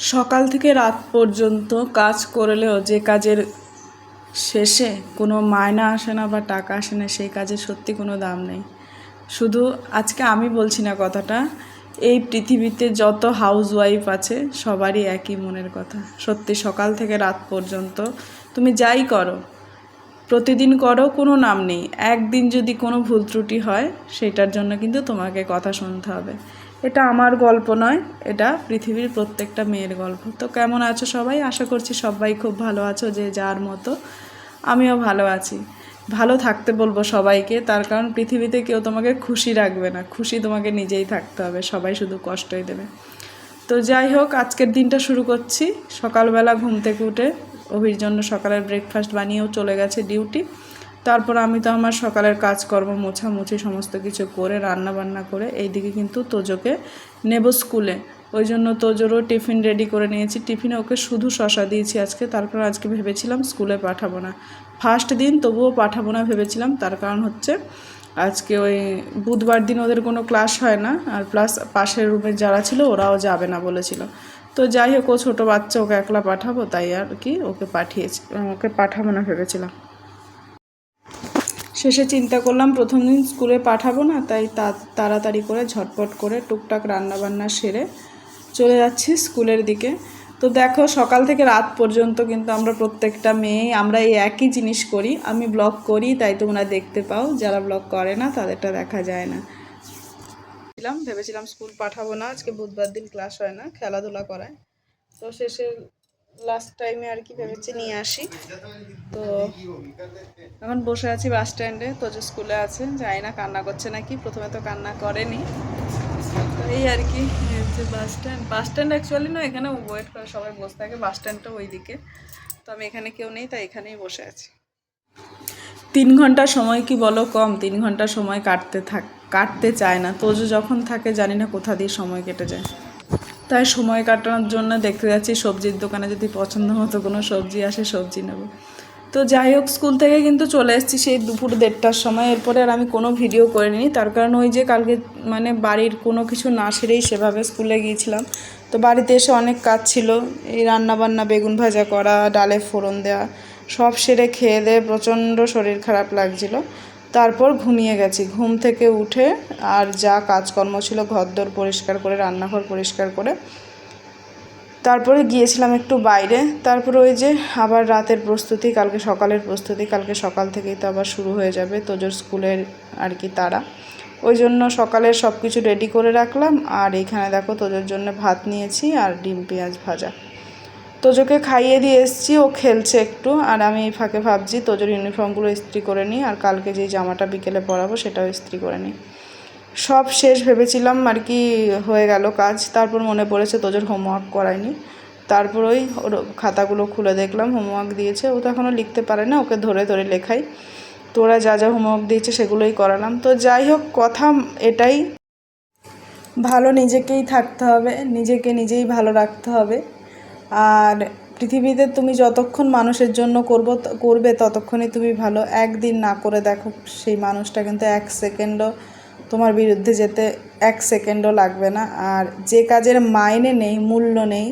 সকাল থেকে রাত পর্যন্ত কাজ করলেও যে কাজের শেষে কোনো মায়না আসে না বা টাকা আসে না, সেই কাজের সত্যি কোনো দাম নেই। শুধু আজকে আমি বলছি না কথাটা, এই পৃথিবীতে যত হাউস ওয়াইফ আছে, সবারই একই মনের কথা। সত্যি সকাল থেকে রাত পর্যন্ত তুমি যাই করো, প্রতিদিন করো, কোনো নাম নেই। একদিন যদি কোনো ভুল ত্রুটি হয়, সেটার জন্য কিন্তু তোমাকে কথা শুনতে হবে। এটা আমার গল্প নয়, এটা পৃথিবীর প্রত্যেকটা মেয়ের গল্প। তো কেমন আছো সবাই? আশা করছি সবাই খুব ভালো আছো যে যার মতো। আমিও ভালো আছি। ভালো থাকতে বলব সবাইকে, তার কারণ পৃথিবীতে কেউ তোমাকে খুশি রাখবে না। খুশি তোমাকে নিজেই থাকতে হবে, সবাই শুধু কষ্টই দেবে। তো যাই হোক, আজকের দিনটা শুরু করছি। সকালবেলা ঘুম থেকে উঠে অভির জন্য সকালের ব্রেকফাস্ট বানিয়েও চলে গেছে ডিউটি তারপর আমি তো আমার সকালের কাজকর্ম মোছামুছি সমস্ত কিছু করে রান্না বান্না করে এইদিকে কিন্তু তোজোকে নেব স্কুলে। ওই জন্য তোজোরও টিফিন রেডি করে নিয়েছি। টিফিনে ওকে শুধু শশা দিয়েছি আজকে তারপর আজকে ভেবেছিলাম স্কুলে পাঠাবো না। ফার্স্ট দিন তবুও পাঠাবো না ভেবেছিলাম, তার কারণ হচ্ছে আজকে ওই বুধবার দিন ওদের কোনো ক্লাস হয় না, আর প্লাস পাশের রুমে যারা ছিল ওরাও যাবে না বলেছিল। তো যাই হোক, ও ছোটো বাচ্চা, ওকে একলা পাঠাবো, তাই আর কি ওকে পাঠিয়েছি, ওকে পাঠাবো না ভেবেছিলাম। শেষে চিন্তা করলাম, প্রথম দিন স্কুলে পাঠাবো না, তাই তাড়াতাড়ি করে ঝটপট করে টুকটাক রান্নাবান্না সেরে চলে যাচ্ছি স্কুলের দিকে। তো দেখো, সকাল থেকে রাত পর্যন্ত কিন্তু আমরা প্রত্যেকটা মেয়ে আমরা এই একই জিনিস করি। আমি ব্লগ করি, তাই তোমরা দেখতে পাও, যারা ব্লগ করে না, তাদেরটা দেখা যায় না। ভেবেছিলাম স্কুল পাঠাবো না, আজকে বুধবার দিন ক্লাস হয় না, খেলাধুলা করায়। তো শেষে লাস্ট টাইমে আর কি ভেবেছি নিয়ে আসি। তো এখন বসে আছি বাস স্ট্যান্ডে তো যে স্কুলে আছে, জানি না কান্না করছে নাকি, প্রথমে তো কান্না করেনি। তো এই আর কি হচ্ছে bus stand bus stand actually না, এখানে ওয়েট করে সবাই বসে থাকে বাস স্ট্যান্ডটা ওই দিকে তো আমি এখানে কেউ নেই, তাই এখানেই বসে আছি। তিন ঘণ্টা সময় কি বলো কম? তিন ঘণ্টা সময় কাটতে থাক, কাটতে চায় না। তোজো যখন থাকে, জানি না কোথা দিয়ে সময় কেটে যায়। তাই সময় কাটানোর জন্য দেখতে যাচ্ছি সবজির দোকানে, যদি পছন্দ মতো কোনো সবজি আসে সবজি নেব। তো যাই হোক, স্কুল থেকে কিন্তু চলে এসেছি সেই দুপুর দেড়টার সময়। এরপরে আর আমি কোনো ভিডিও করিনি। তার কারণ ওই যে কালকে মানে বাড়ির কোনো কিছু না সেরেই সেভাবে স্কুলে গিয়েছিলাম। তো বাড়িতে এসে অনেক কাজ ছিল। এই রান্না বান্না বেগুন ভাজা করা, ডালে ফোড়ন দেওয়া সব সেরে খেয়ে দিয়ে প্রচণ্ড শরীর খারাপ লাগছিল। তারপর ঘুমিয়ে গেছি। ঘুম থেকে উঠে আর যা কাজকর্ম ছিল ঘরদোর পরিষ্কার করে, রান্নাঘর পরিষ্কার করে, তারপরে গিয়েছিলাম একটু বাইরে। তারপরে ওই যে আবার রাতের প্রস্তুতি, কালকে সকালের প্রস্তুতি, কালকে সকাল থেকেই তো আবার শুরু হয়ে যাবে তোজোর স্কুলের আর কি তারা। ওই জন্য সকালের সব কিছু রেডি করে রাখলাম। আর এইখানে দেখো তোজোর জন্য ভাত নিয়েছি আর ডিম পেঁয়াজ ভাজা। তোজোকে খাইয়ে দিয়ে এসেছি, ও খেলছে একটু। আর আমি এই ফাঁকে ভাবছি, তোজোর ইউনিফর্মগুলো ইস্ত্রি করে নিই, আর কালকে যেই জামাটা বিকেলে পরাবো সেটাও ইস্ত্রি করে নিই। সব শেষ ভেবেছিলাম আর কি হয়ে গেল কাজ। তারপর মনে পড়েছে তোজোর হোমওয়ার্ক করায়নি তারপর ওই ওর খাতাগুলো খুলে দেখলাম, হোমওয়ার্ক দিয়েছে। ও তো এখনও লিখতে পারে না, ওকে ধরে ধরে লেখাই। তো ওরা যা যা হোমওয়ার্ক দিয়েছে সেগুলোই করালাম। তো যাই হোক, কথা এটাই। ভালো নিজেকেই থাকতে হবে, নিজেকে নিজেই ভালো রাখতে হবে। আর পৃথিবীতে তুমি যতক্ষণ মানুষের জন্য করব করবে ততক্ষণই তুমি ভালো। একদিন না করে দেখো সেই মানুষটা কিন্তু এক সেকেন্ডও তোমার বিরুদ্ধে যেতে, এক সেকেন্ডও লাগবে না। আর যে কাজের মাইনে নেই, মূল্য নেই,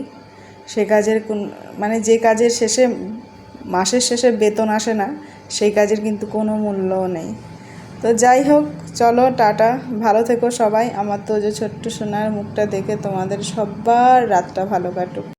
সে কাজের কোন মানে যে কাজের শেষে, মাসের শেষে বেতন আসে না, সেই কাজের কিন্তু কোনো মূল্যও নেই। তো যাই হোক, চলো, টাটা, ভালো থেকো সবাই। আমার তো যে ছোট্ট সোনার মুখটা দেখে তোমাদের সবার রাতটা ভালো কাটুক।